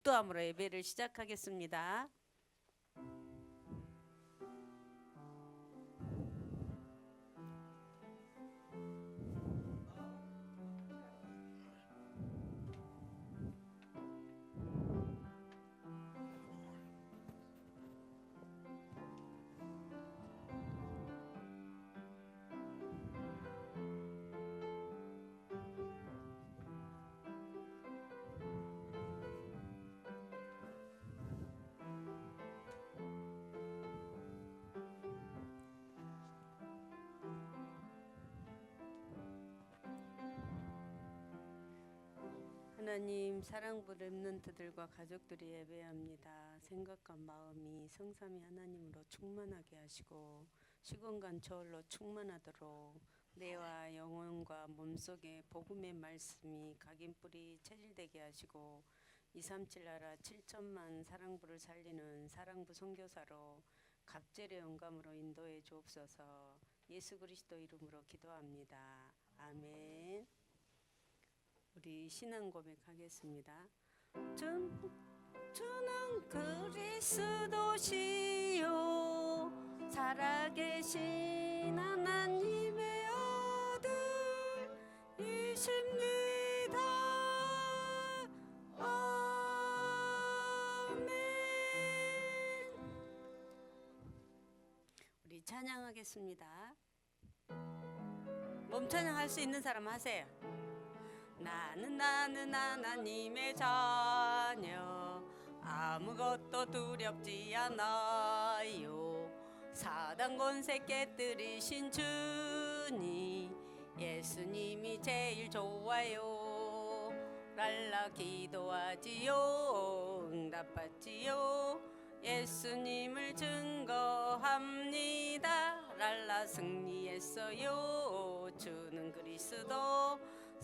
기도함으로 예배를 시작하겠습니다. 하나님 사랑부 렘넌트들과 가족들이 예배합니다. 생각과 마음이 성삼위 하나님으로 충만하게 하시고 시공간 저울로 충만하도록 뇌와 영혼과 몸속에 복음의 말씀이 각인 뿌리 체질되게 하시고 237 나라 7천만 사랑부를 살리는 사랑부 선교사로 갑절의 영감으로 인도해 주옵소서. 예수 그리스도 이름으로 기도합니다. 아멘. 우리 신앙 고백하겠습니다. 전, 주는 그리스도시요 살아계신 하나님의 아들이십니다. 아멘. 우리 찬양하겠습니다. 몸 찬양할 수 있는 사람 하세요. 나는 나는 하나님의 자녀. 아무것도 두렵지 않아요. 사단 권세 깨뜨리신 주님 예수님이 제일 좋아요. 랄라 기도하지요 응답받지요. 예수님을 증거합니다. 랄라 승리했어요. 주는 그리스도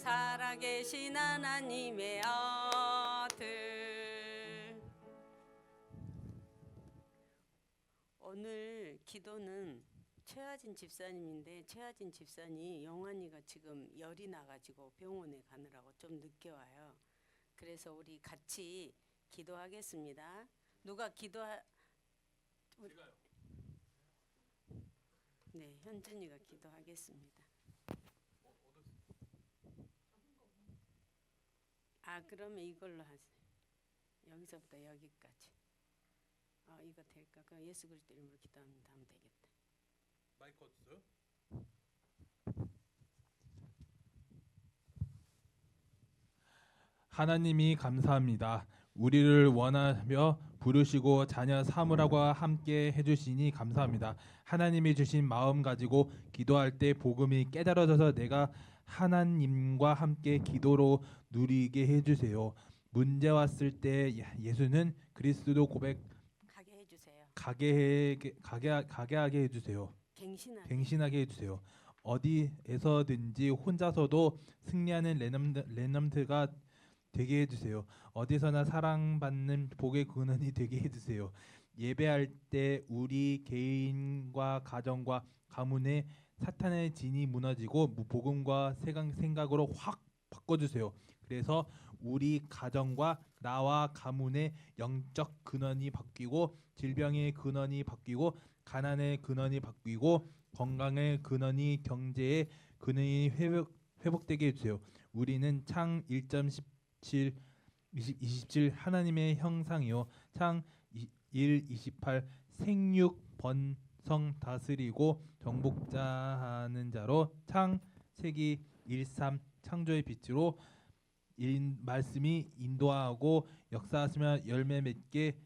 살아계신 하나님의 아들 오늘 기도는 최하진 집사님인데 최하진 집사님 영환이가 지금 열이 나가지고 병원에 가느라고 좀 늦게 와요. 그래서 우리 같이 기도하겠습니다. 누가 기도하? 네, 현준이가 기도하겠습니다. 아 그러면 이걸로 하세요. 여기서부터 여기까지. 어 이거 될까? 그 예수 그리스도 이름으로 기도합니다. 하면 되겠다. 마이크 어딨어요? 하나님이 감사합니다. 우리를 원하며 부르시고 자녀 삼으라고 함께 해주시니 감사합니다. 하나님이 주신 마음 가지고 기도할 때 복음이 깨달아져서 내가 하나님과 함께 기도로 누리게 해주세요. 문제 왔을 때 예- 예수는 그리스도 고백 가게 해주세요. 가게 가게 가게 하게 해주세요. 갱신하게. 갱신하게 해주세요. 어디에서든지 혼자서도 승리하는 레넘드, 레넘트가 되게 해주세요. 어디서나 사랑받는 복의 근원이 되게 해주세요. 예배할 때 우리 개인과 가정과 가문의 사탄의 진이 무너지고 무- 복음과 생각으로 확 바꿔주세요. 그래서 우리 가정과 나와 가문의 영적 근원이 바뀌고 질병의 근원이 바뀌고 가난의 근원이 바뀌고 건강의 근원이 경제의 근원이 회복 회복되게 해주세요. 우리는 창 1.17 20, 27 하나님의 형상이요 창 1, 28 생육 번 성 다스리고 정복자하는 자로 창 세기 13 창조의 빛으로 인, 말씀이 인도하고 역사하시며 열매 맺게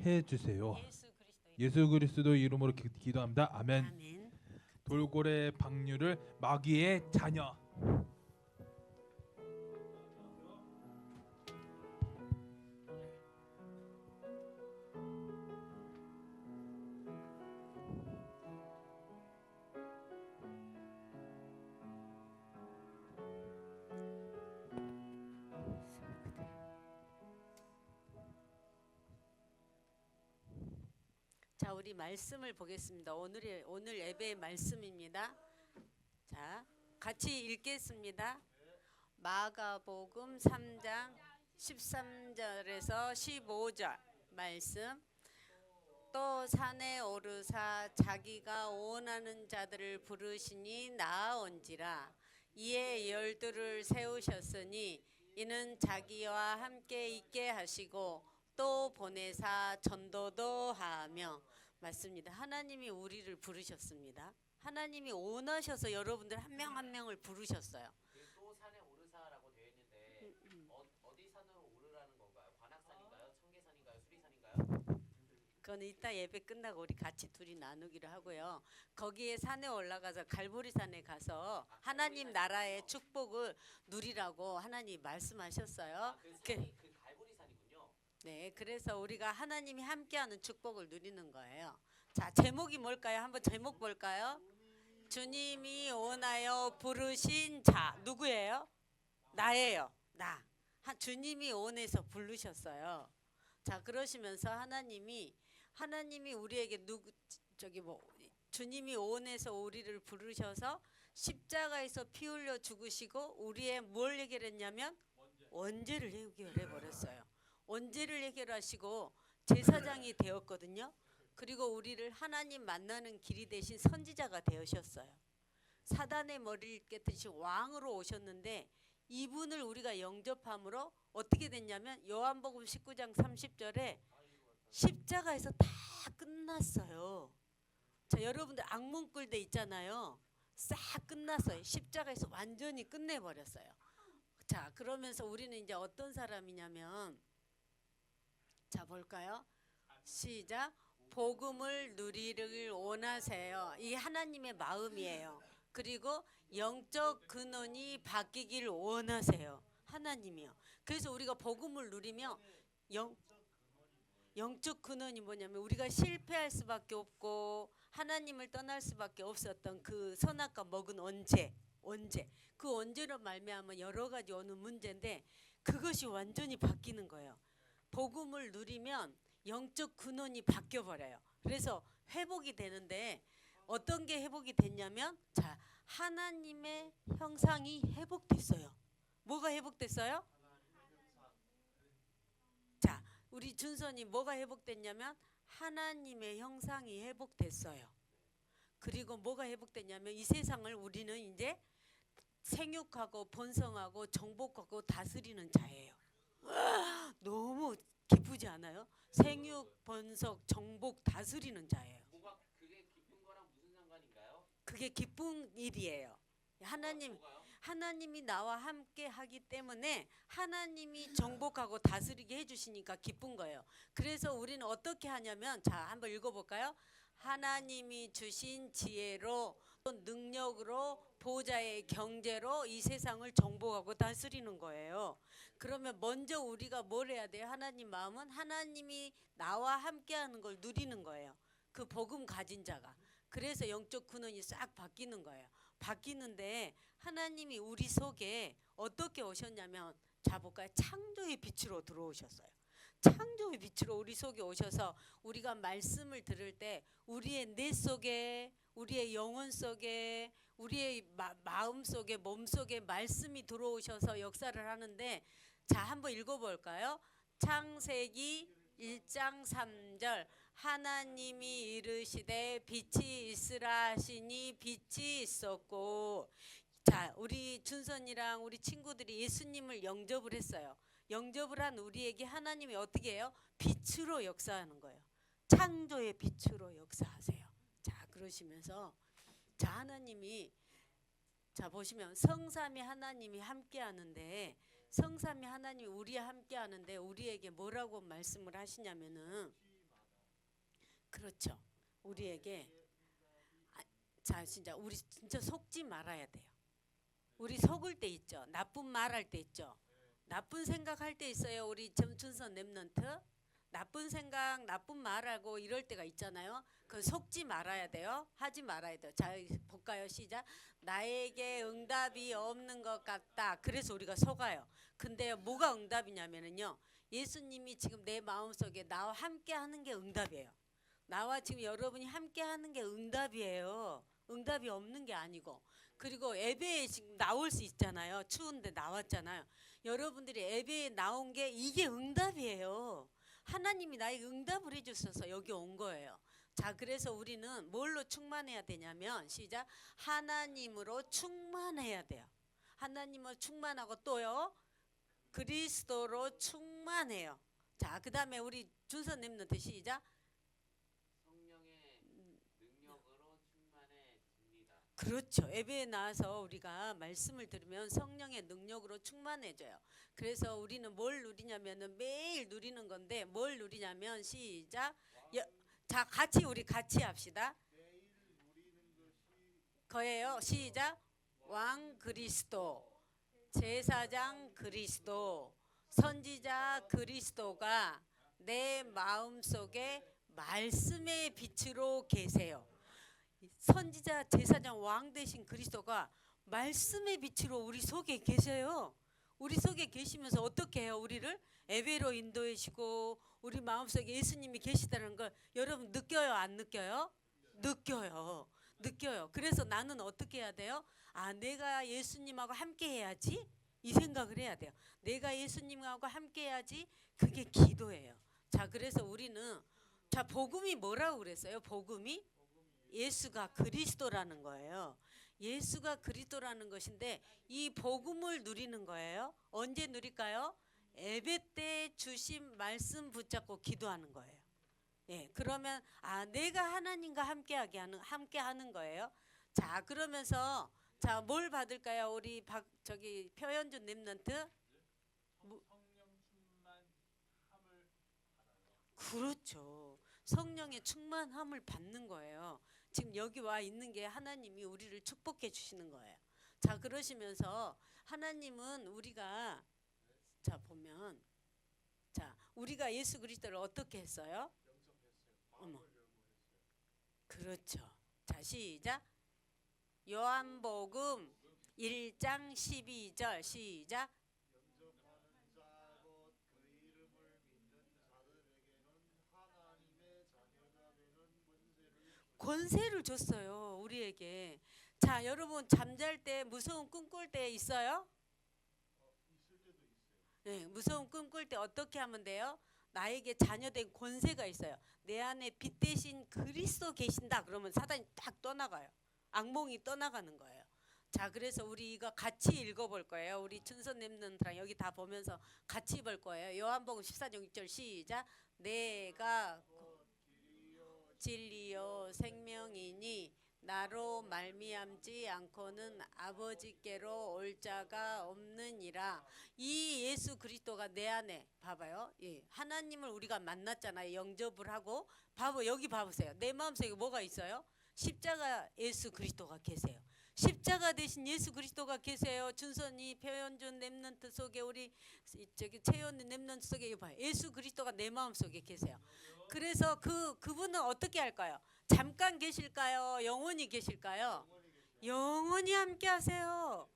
해 주세요. 해주세요. 예수 그리스도 이름. 이름으로 기, 기도합니다. 아멘. 아멘. 돌고래 박류를 마귀의 자녀. 우리 말씀을 보겠습니다. 오늘의 오늘 예배의 말씀입니다. 자, 같이 읽겠습니다. 마가복음 3장 13절에서 15절 말씀 또 산에 오르사 자기가 원하는 자들을 부르시니 나아온지라 이에 열두를 세우셨으니 이는 자기와 함께 있게 하시고 또 보내사 전도도 하며 맞습니다. 하나님이 우리를 부르셨습니다. 하나님이 원하셔서 여러분들 한 명 한 명을 부르셨어요. 그또 산에 오르사라고 되어 있는데 어, 어디 산으로 오르라는 건가요? 관악산인가요? 청계산인가요? 수리산인가요? 그건 이따 예배 끝나고 우리 같이 둘이 나누기로 하고요. 거기에 산에 올라가서 갈보리 산에 가서 하나님 나라의 축복을 누리라고 하나님 말씀하셨어요. 아, 그 그- 산이 그 갈보리산이군요. 네, 그래서 우리가 하나님이 함께하는 축복을 누리는 거예요. 자, 제목이 뭘까요? 한번 제목 볼까요? 주님이 원하여 부르신 자 누구예요? 나예요. 나. 하- 주님이 원해서 부르셨어요. 자, 그러시면서 하나님이 하나님이 우리에게 누구 저기 뭐 주님이 원해서 우리를 부르셔서 십자가에서 피 흘려 죽으시고 우리의 뭘 해결했냐면 원죄를 해결해 버렸어요. 원죄를 해결하시고 제사장이 되었거든요. 그리고 우리를 하나님 만나는 길이 되신 선지자가 되으셨어요. 사단의 머리를 깨뜨리신 왕으로 오셨는데 이분을 우리가 영접함으로 어떻게 됐냐면 요한복음 19장 30절에 십자가에서 다 끝났어요. 자, 여러분들 악몽 꿀대 있잖아요. 싹 끝났어요. 십자가에서 완전히 끝내버렸어요. 자, 그러면서 우리는 이제 어떤 사람이냐면 자, 볼까요? 시작. 복음을 누리를 원하세요. 이 하나님의 마음이에요. 그리고 영적 근원이 바뀌길 원하세요. 하나님이요. 그래서 우리가 복음을 누리며 영 영적 근원이 뭐냐면 우리가 실패할 수밖에 없고 하나님을 떠날 수밖에 없었던 그 선악과 먹은 언제 언제 그 언제로 말미암아 여러 가지 오는 문제인데 그것이 완전히 바뀌는 거예요. 복음을 누리면 영적 근원이 바뀌어 버려요. 그래서 회복이 되는데 어떤 게 회복이 됐냐면 자 하나님의 형상이 회복됐어요. 뭐가 회복됐어요? 자 우리 준선이 뭐가 회복됐냐면 하나님의 형상이 회복됐어요. 그리고 뭐가 회복됐냐면 이 세상을 우리는 이제 생육하고 번성하고 정복하고 다스리는 자예요. 와, 너무 기쁘지 않아요? 생육, 번석, 정복 다스리는 자예요. 뭐가 그게 기쁜 거랑 무슨 상관인가요? 그게 기쁜 일이에요. 하나님 뭐가요? 하나님이 나와 함께 하기 때문에 하나님이 정복하고 다스리게 해주시니까 기쁜 거예요. 그래서 우리는 어떻게 하냐면 자 한번 읽어볼까요? 하나님이 주신 지혜로 또 능력으로 보좌의 경제로 이 세상을 정복하고 다스리는 거예요. 그러면 먼저 우리가 뭘 해야 돼요? 하나님 마음은 하나님이 나와 함께하는 걸 누리는 거예요. 그 복음 가진 자가. 그래서 영적 근원이 싹 바뀌는 거예요. 바뀌는데 하나님이 우리 속에 어떻게 오셨냐면 자 볼까요? 창조의 빛으로 들어오셨어요. 창조의 빛으로 우리 속에 오셔서 우리가 말씀을 들을 때 우리의 뇌 속에 우리의 영혼 속에 우리의 마, 마음 속에 몸 속에 말씀이 들어오셔서 역사를 하는데 자 한번 읽어볼까요? 창세기 1장 3절 하나님이 이르시되 빛이 있으라 하시니 빛이 있었고 자 우리 준선이랑 우리 친구들이 예수님을 영접을 했어요. 영접을 한 우리에게 하나님이 어떻게 해요? 빛으로 역사하는 거예요. 창조의 빛으로 역사하세요. 자 그러시면서 자 하나님이 자 보시면 성삼이 하나님이 함께 하는데 성삼이 하나님이 우리 함께 하는데 우리에게 뭐라고 말씀을 하시냐면은 그렇죠. 우리에게 아, 자 진짜 우리 진짜 속지 말아야 돼요. 우리 속을 때 있죠. 나쁜 말 할 때 있죠. 나쁜 생각할 때 있어요. 우리 점춘선 랩넌트 나쁜 생각, 나쁜 말하고 이럴 때가 있잖아요. 그 속지 말아야 돼요. 하지 말아야 돼요. 자 볼까요? 시작. 나에게 응답이 없는 것 같다. 그래서 우리가 속아요. 근데 뭐가 응답이냐면은요. 예수님이 지금 내 마음속에 나와 함께 하는 게 응답이에요. 나와 지금 여러분이 함께 하는 게 응답이에요. 응답이 없는 게 아니고. 그리고 예배에 지금 나올 수 있잖아요. 추운데 나왔잖아요. 여러분들이 예배에 나온 게 이게 응답이에요. 하나님이 나에게 응답을 해주셔서 여기 온 거예요. 자, 그래서 우리는 뭘로 충만해야 되냐면 시작 하나님으로 충만해야 돼요. 하나님으로 충만하고 또요 그리스도로 충만해요. 자, 그 다음에 우리 준서님한테 시작 성령의 능력으로 충만해집니다. 그렇죠. 예배에 나와서 우리가 말씀을 들으면 성령의 능력으로 충만해져요. 그래서 우리는 뭘 누리냐면은 매일 누리는 건데 뭘 누리냐면 시작. 여, 자, 같이 우리 같이 합시다. 거예요. 시작. 왕 그리스도, 제사장 그리스도, 선지자 그리스도가 내 마음 속에 말씀의 빛으로 계세요. 선지자 제사장 왕 대신 그리스도가 말씀의 빛으로 우리 속에 계세요. 우리 속에 계시면서 어떻게 해요? 우리를 예배로 인도해시고 우리 마음속에 예수님이 계시다는 걸 여러분 느껴요? 안 느껴요? 느껴요. 느껴요. 그래서 나는 어떻게 해야 돼요? 아, 내가 예수님하고 함께 해야지. 이 생각을 해야 돼요. 내가 예수님하고 함께 해야지. 그게 기도예요. 자, 그래서 우리는 자, 복음이 뭐라고 그랬어요? 복음이 예수가 그리스도라는 거예요. 예수가 그리스도라는 것인데 이 복음을 누리는 거예요. 언제 누릴까요? 예배 때 주신 말씀 붙잡고 기도하는 거예요. 예, 그러면 아 내가 하나님과 함께하게 하는 함께 하는 거예요. 자, 그러면서 자 뭘 받을까요? 우리 박 저기 표현준 랩런트 그렇죠. 성령의 충만함을 받는 거예요. 지금 여기 와 있는 게 하나님이 우리를 축복해 주시는 거예요. 자, 그러시면서 하나님은 우리가 자, 보면 자, 우리가 예수 그리스도를 어떻게 했어요? 어머. 그렇죠. 자, 시작. 요한복음 1장 12절 시작. 권세를 줬어요 우리에게. 자 여러분 잠잘 때 무서운 꿈 꿀 때 있어요? 네 무서운 꿈 꿀 때 어떻게 하면 돼요? 나에게 자녀된 권세가 있어요. 내 안에 빛 대신 그리스도 계신다 그러면 사단이 딱 떠나가요. 악몽이 떠나가는 거예요. 자 그래서 우리 이거 같이 읽어볼 거예요. 우리 춘선 랩런트랑 여기 다 보면서 같이 볼 거예요. 요한복음 14장 6절 시작. 내가 진리요 생명이니 나로 말미암지 않고는 아버지께로 올 자가 없느니라. 이 예수 그리스도가 내 안에 봐봐요. 예, 하나님을 우리가 만났잖아요. 영접을 하고 봐봐 여기 봐보세요. 내 마음속에 뭐가 있어요? 십자가 예수 그리스도가 계세요. 십자가 대신 예수 그리스도가 계세요. 준선이 표현준 랩런트 속에 우리 저기 채연 랩런트 속에 봐요. 예수 그리스도가 내 마음 속에 계세요. 그래서 그 그분은 어떻게 할까요? 잠깐 계실까요? 영원히 계실까요? 영원히 함께 하세요.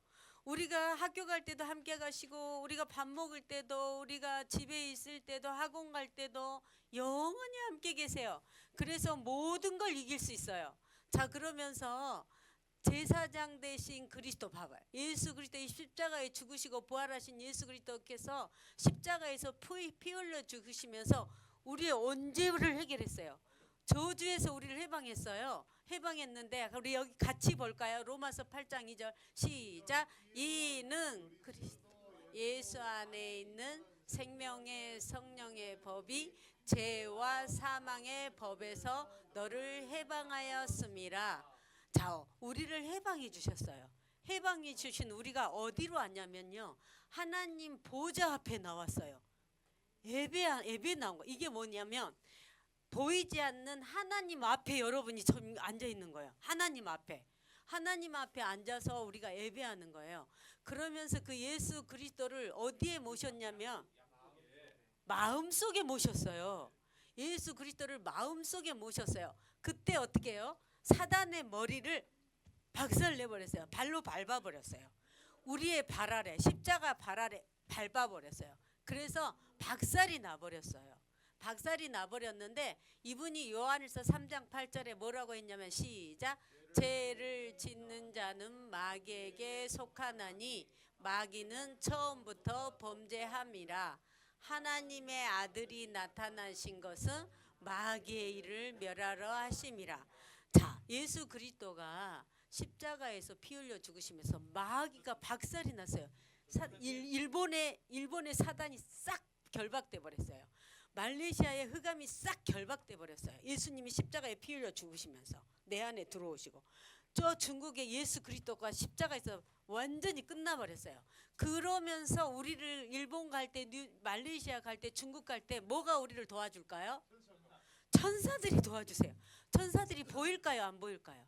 우리가 학교 갈 때도 함께 가시고 우리가 밥 먹을 때도 우리가 집에 있을 때도 학원 갈 때도 영원히 함께 계세요. 그래서 모든 걸 이길 수 있어요. 자 그러면서 제사장 대신 그리스도 봐봐요. 예수 그리스도의 십자가에 죽으시고 부활하신 예수 그리스도께서 십자가에서 피, 피 흘려 죽으시면서 우리의 언제를 해결했어요. 저주에서 우리를 해방했어요. 해방했는데 우리 여기 같이 볼까요? 로마서 8장 2절 시작. 이는 그리스도 예수 안에 있는 생명의 성령의 법이 죄와 사망의 법에서 너를 해방하였음이라. 자, 우리를 해방해 주셨어요. 해방해 주신 우리가 어디로 왔냐면요. 하나님 보좌 앞에 나왔어요. 예배 예배 나온 거. 이게 뭐냐면 보이지 않는 하나님 앞에 여러분이 좀 앉아 있는 거예요. 하나님 앞에. 하나님 앞에 앉아서 우리가 예배하는 거예요. 그러면서 그 예수 그리스도를 어디에 모셨냐면 마음속에 모셨어요. 예수 그리스도를 마음속에 모셨어요. 그때 어떻게 해요? 사단의 머리를 박살 내버렸어요. 발로 밟아버렸어요. 우리의 발 아래 십자가 발 아래 밟아버렸어요. 그래서 박살이 나버렸어요. 박살이 나버렸는데 이분이 요한일서 3장 8절에 뭐라고 했냐면 시작 죄를 짓는 자는 마귀에게 속하나니 마귀는 처음부터 범죄함이라 하나님의 아들이 나타나신 것은 마귀의 일을 멸하러 하심이라. 자, 예수 그리스도가 십자가에서 피 흘려 죽으시면서 마귀가 박살이 났어요. 사, 일, 일본의 일본의 사단이 싹 결박돼 버렸어요. 말레이시아의 흑암이 싹 결박돼 버렸어요. 예수님이 십자가에 피 흘려 죽으시면서 내 안에 들어오시고 저 중국의 예수 그리스도가 십자가에서 완전히 끝나 버렸어요. 그러면서 우리를 일본 갈 때, 말레이시아 갈 때, 중국 갈 때 뭐가 우리를 도와줄까요? 천사들이 도와주세요. 천사들이 보일까요? 안 보일까요?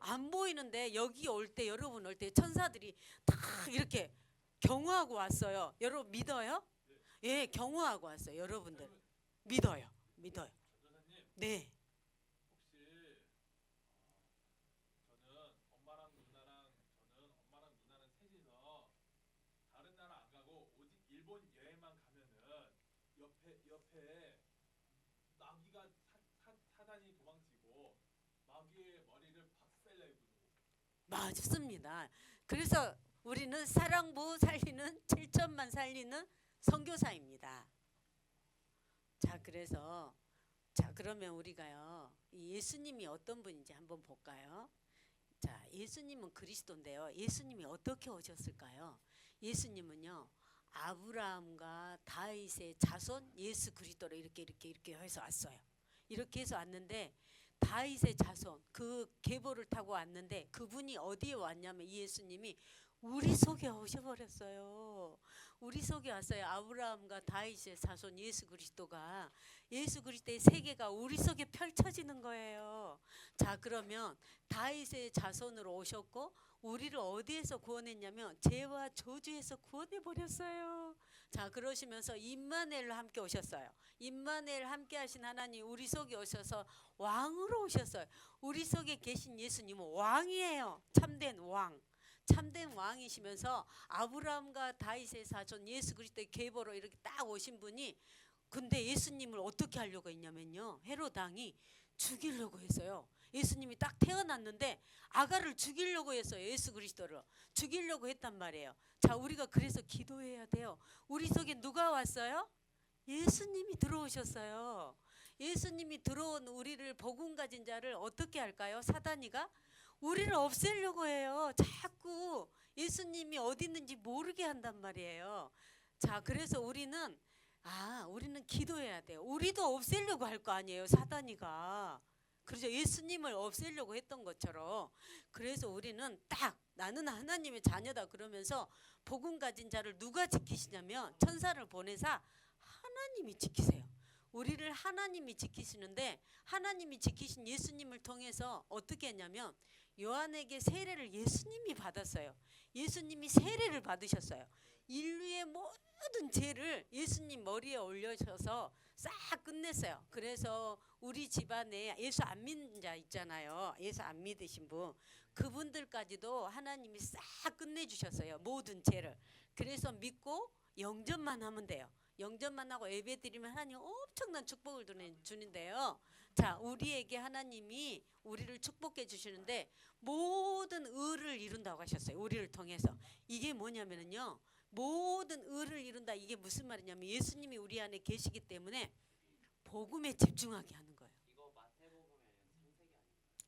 안 보이는데 여기 올 때 여러분 올 때 천사들이 다 이렇게 경호하고 왔어요. 여러분 믿어요? 예, 경호하고 왔어요. 여러분들 믿어요. 믿어요. 네. 맞습니다. 그래서 우리는 사랑부 살리는 7천만 살리는 선교사입니다. 자, 그래서 자, 그러면 우리가요. 이 예수님이 어떤 분인지 한번 볼까요? 자, 예수님은 그리스도인데요. 예수님이 어떻게 오셨을까요? 예수님은요. 아브라함과 다윗의 자손 예수 그리스도로 이렇게 이렇게 이렇게 해서 왔어요. 이렇게 해서 왔는데 다윗의 자손 그 계보를 타고 왔는데 그분이 어디에 왔냐면 이 예수님이 우리 속에 오셔버렸어요. 우리 속에 왔어요. 아브라함과 다윗의 자손 예수 그리스도가 예수 그리스도의 세계가 우리 속에 펼쳐지는 거예요. 자 그러면 다윗의 자손으로 오셨고 우리를 어디에서 구원했냐면 죄와 저주에서 구원해 버렸어요. 자 그러시면서 임마누엘로 함께 오셨어요. 임마누엘 함께 하신 하나님 우리 속에 오셔서 왕으로 오셨어요. 우리 속에 계신 예수님은 왕이에요. 참된 왕. 참된 왕이시면서 아브라함과 다윗의 사촌 예수 그리스도의 계보로 이렇게 딱 오신 분이 근데 예수님을 어떻게 하려고 했냐면요. 헤롯 왕이 죽이려고 했어요. 예수님이 딱 태어났는데 아가를 죽이려고 했어요. 예수 그리스도를 죽이려고 했단 말이에요. 자, 우리가 그래서 기도해야 돼요. 우리 속에 누가 왔어요? 예수님이 들어오셨어요. 예수님이 들어온 우리를 복음 가진 자를 어떻게 할까요? 사단이가 우리를 없애려고 해요. 자꾸 예수님이 어디 있는지 모르게 한단 말이에요. 자, 그래서 우리는 아, 우리는 기도해야 돼요. 우리도 없애려고 할 거 아니에요, 사단이가. 그렇죠. 예수님을 없애려고 했던 것처럼. 그래서 우리는 딱 나는 하나님의 자녀다 그러면서 복음 가진 자를 누가 지키시냐면 천사를 보내사 하나님이 지키세요. 우리를 하나님이 지키시는데 하나님이 지키신 예수님을 통해서 어떻게 했냐면 요한에게 세례를 예수님이 받았어요. 예수님이 세례를 받으셨어요. 인류의 모든 죄를 예수님 머리에 올려셔서 싹 끝냈어요. 그래서 우리 집안에 예수 안 믿는 자 있잖아요. 예수 안 믿으신 분. 그분들까지도 하나님이 싹 끝내주셨어요. 모든 죄를. 그래서 믿고 영접만 하면 돼요. 영접만 하고 예배 드리면 하나님 엄청난 축복을 주는- 주는데요. 자, 우리에게 하나님이 우리를 축복해 주시는데 모든 의를 이룬다고 하셨어요. 우리를 통해서. 이게 뭐냐면은요. 모든 의를 이룬다. 이게 무슨 말이냐면 예수님이 우리 안에 계시기 때문에 복음에 집중하게 하는 거예요.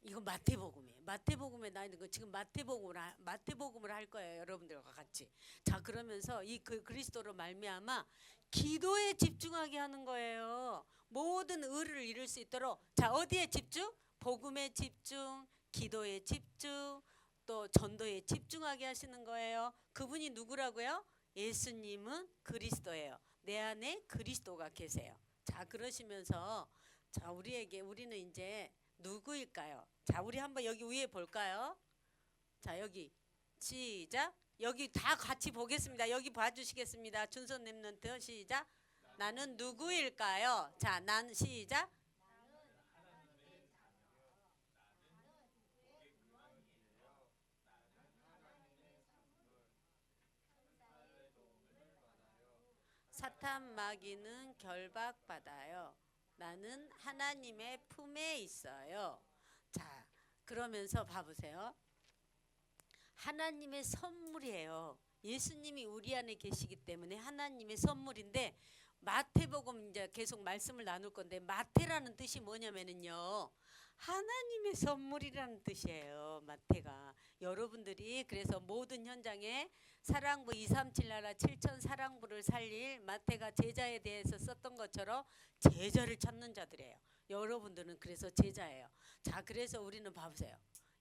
이거 마태복음이에요. 마태복음에 나 있는 거 지금 마태복음을 하- 마태복음을 할 거예요. 여러분들과 같이. 자 그러면서 이 그 그리스도로 말미암아 기도에 집중하게 하는 거예요. 모든 의를 이룰 수 있도록 자 어디에 집중? 복음에 집중, 기도에 집중, 또 전도에 집중하게 하시는 거예요. 그분이 누구라고요? 예수님은 그리스도예요. 내 안에 그리스도가 계세요. 자 그러시면서 자 우리에게 우리는 이제 누구일까요? 자 우리 한번 여기 위에 볼까요? 자 여기 시작. 여기 다 같이 보겠습니다. 여기 봐주시겠습니다. 준선 랩런트 시작. 나는 누구일까요? 자, 난 시작. 사탄 마귀는 결박받아요. 나는 하나님의 품에 있어요. 자, 그러면서 봐보세요. 하나님의 선물이에요. 예수님이 우리 안에 계시기 때문에 하나님의 선물인데 마태복음 이제 계속 말씀을 나눌 건데 마태라는 뜻이 뭐냐면은요. 하나님의 선물이라는 뜻이에요. 마태가 여러분들이 그래서 모든 현장에 사랑부 237 나라 7천 사랑부를 살릴 마태가 제자에 대해서 썼던 것처럼 제자를 찾는 자들이에요. 여러분들은 그래서 제자예요. 자, 그래서 우리는 봐보세요.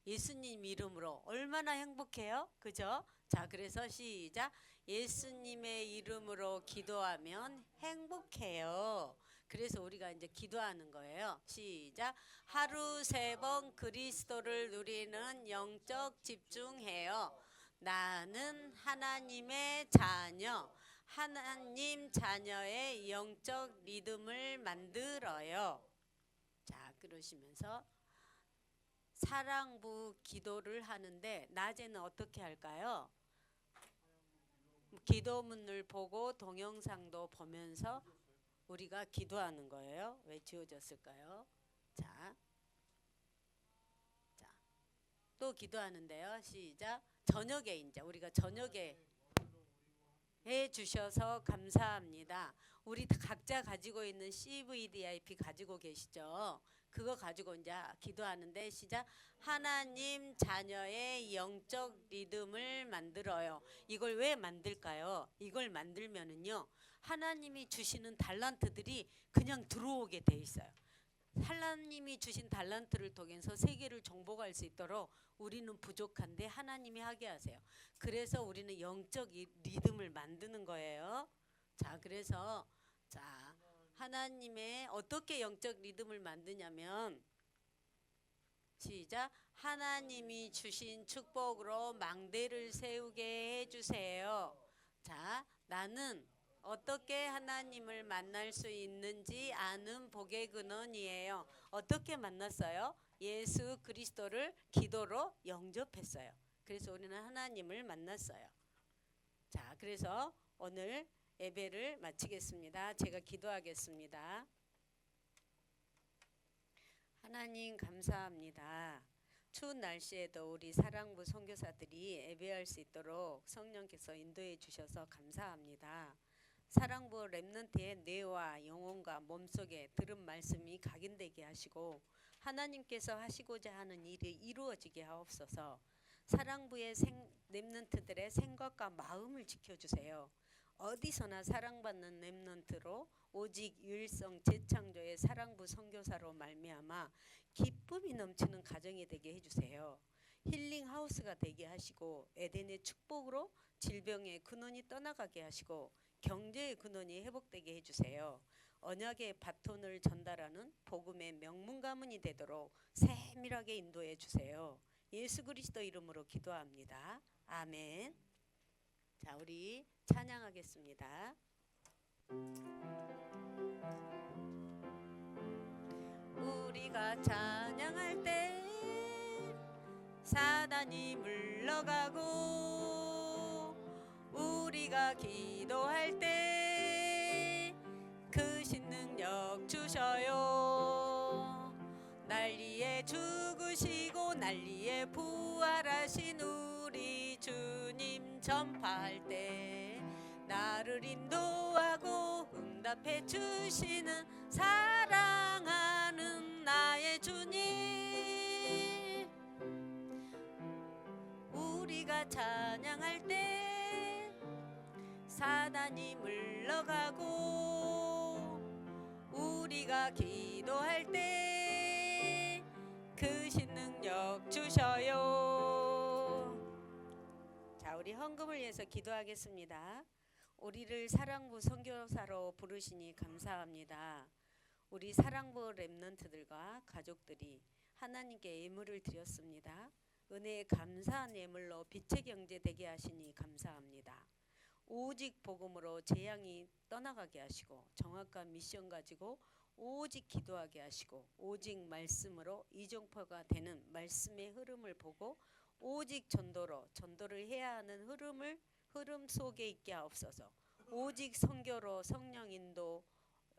예수님 이름으로 얼마나 행복해요? 그죠? 자, 그래서 시작. 예수님의 이름으로 기도하면 행복해요. 그래서 우리가 이제 기도하는 거예요. 시작. 하루 세 번 그리스도를 누리는 영적 집중해요. 나는 하나님의 자녀, 하나님 자녀의 영적 리듬을 만들어요. 자, 그러시면서 사랑부 기도를 하는데 낮에는 어떻게 할까요? 기도문을 보고 동영상도 보면서 우리가 기도하는 거예요. 왜 지워졌을까요? 자, 자, 또 기도하는데요. 시작. 저녁에 이제 우리가 저녁에 해 주셔서 감사합니다. 우리 다 각자 가지고 있는 CVDIP 가지고 계시죠? 그거 가지고 이제 기도하는데 시작. 하나님 자녀의 영적 리듬을 만들어요. 이걸 왜 만들까요? 이걸 만들면은요. 하나님이 주시는 달란트들이 그냥 들어오게 돼 있어요. 하나님이 주신 달란트를 통해서 세계를 정복할 수 있도록 우리는 부족한데 하나님이 하게 하세요. 그래서 우리는 영적 이- 리듬을 만드는 거예요. 자, 그래서 자, 하나님의 어떻게 영적 리듬을 만드냐면 시작. 하나님이 주신 축복으로 망대를 세우게 해 주세요. 자, 나는 어떻게 하나님을 만날 수 있는지 아는 복의 근원이에요. 어떻게 만났어요? 예수 그리스도를 기도로 영접했어요. 그래서 우리는 하나님을 만났어요. 자, 그래서 오늘 예배를 마치겠습니다. 제가 기도하겠습니다. 하나님 감사합니다. 추운 날씨에도 우리 사랑부 선교사들이 예배할 수 있도록 성령께서 인도해 주셔서 감사합니다. 사랑부 랩넌트의 뇌와 영혼과 몸속에 들은 말씀이 각인되게 하시고 하나님께서 하시고자 하는 일이 이루어지게 하옵소서. 사랑부의 생, 랩넌트들의 생각과 마음을 지켜주세요. 어디서나 사랑받는 랩넌트로 오직 유일성 재창조의 사랑부 선교사로 말미암아 기쁨이 넘치는 가정이 되게 해주세요. 힐링 하우스가 되게 하시고 에덴의 축복으로 질병의 근원이 떠나가게 하시고 경제의 근원이 회복되게 해주세요. 언약의 바톤을 전달하는 복음의 명문 가문이 되도록 세밀하게 인도해 주세요. 예수 그리스도 이름으로 기도합니다. 아멘. 자, 우리 찬양하겠습니다. 우리가 찬양할 때 사단이 물러가고 우리가 기도할 때 크신 능력 주셔요. 난리에 죽으시고 난리에 부활하신 우리 주님 전파할 때 나를 인도하고 응답해 주시는 사랑하 우리가 찬양할 때 사단이 물러가고 우리가 기도할 때 크신 능력 주셔요 자 우리 헌금을 위해서 기도하겠습니다 우리를 사랑부 선교사로 부르시니 감사합니다. 우리 사랑부 렘넌트들과 가족들이 하나님께 예물을 드렸습니다. 은혜에 감사한 예물로 빛의 경제 되게 하시니 감사합니다. 오직 복음으로 재앙이 떠나가게 하시고 정확한 미션 가지고 오직 기도하게 하시고 오직 말씀으로 이종포가 되는 말씀의 흐름을 보고 오직 전도로 전도를 해야 하는 흐름을 흐름 속에 있게 하옵소서. 오직 성교로 성령 인도,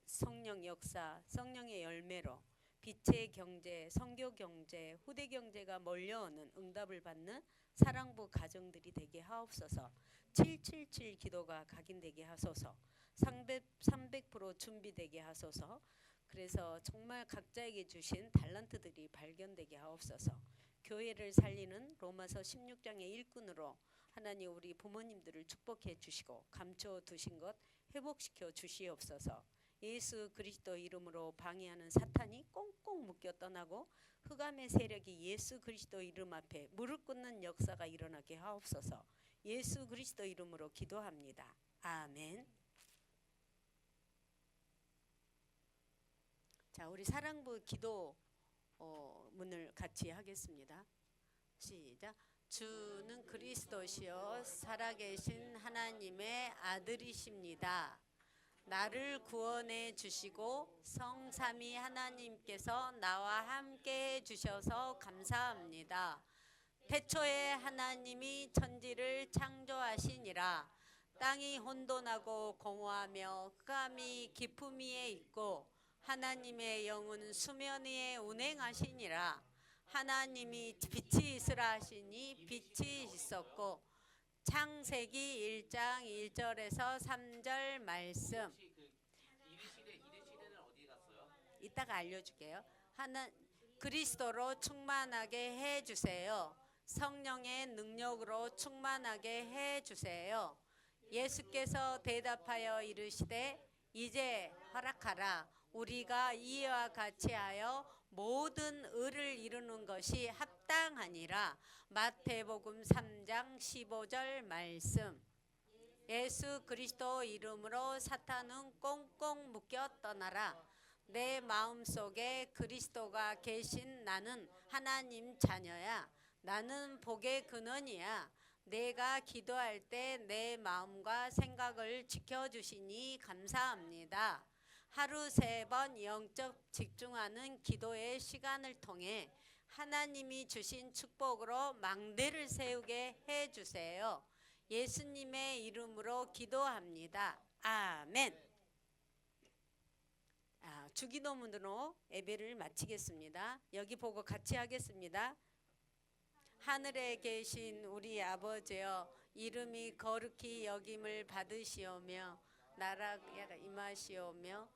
성령 역사, 성령의 열매로 빛의 경제, 성교 경제, 후대 경제가 몰려오는 응답을 받는 사랑부 가정들이 되게 하옵소서. 777 기도가 각인되게 하소서. 300, 300% 준비되게 하소서. 그래서 정말 각자에게 주신 달란트들이 발견되게 하옵소서. 교회를 살리는 로마서 16장의 일꾼으로 하나님 우리 부모님들을 축복해 주시고 감춰 두신 것 회복시켜 주시옵소서. 예수 그리스도 이름으로 방해하는 사탄이 꽁꽁 묶여 떠나고 흑암의 세력이 예수 그리스도 이름 앞에 무릎 꿇는 역사가 일어나게 하옵소서. 예수 그리스도 이름으로 기도합니다. 아멘. 자, 우리 사랑부 기도 어, 문을 같이 하겠습니다. 시작. 주는 그리스도시요 살아계신 하나님의 아들이십니다. 나를 구원해 주시고 성삼위 하나님께서 나와 함께 해 주셔서 감사합니다. 태초에 하나님이 천지를 창조하시니라 땅이 혼돈하고 공허하며 흑암이 깊음 위에 있고 하나님의 영은 수면 위에 운행하시니라 하나님이 빛이 있으라 하시니 빛이 있었고 창세기 1장 1절에서 3절 말씀 그? 이따가 알려줄게요. 하나 그리스도로 충만하게 해 주세요. 성령의 능력으로 충만하게 해 주세요. 예수께서 대답하여 이르시되 이제 허락하라 우리가 이와 같이 하여 모든 의를 이루는 것이 합 당하니라 마태복음 3장 15절 말씀. 예수 그리스도 이름으로 사탄은 꽁꽁 묶여 떠나라. 내 마음속에 그리스도가 계신 나는 하나님 자녀야. 나는 복의 근원이야. 내가 기도할 때 내 마음과 생각을 지켜주시니 감사합니다. 하루 세 번 영적 집중하는 기도의 시간을 통해 하나님이 주신 축복으로 망대를 세우게 해 주세요. 예수님의 이름으로 기도합니다. 아멘. 아, 주기도문으로 예배를 마치겠습니다. 여기 보고 같이 하겠습니다. 하늘에 계신 우리 아버지여 이름이 거룩히 여김을 받으시오며 나라가 임하시오며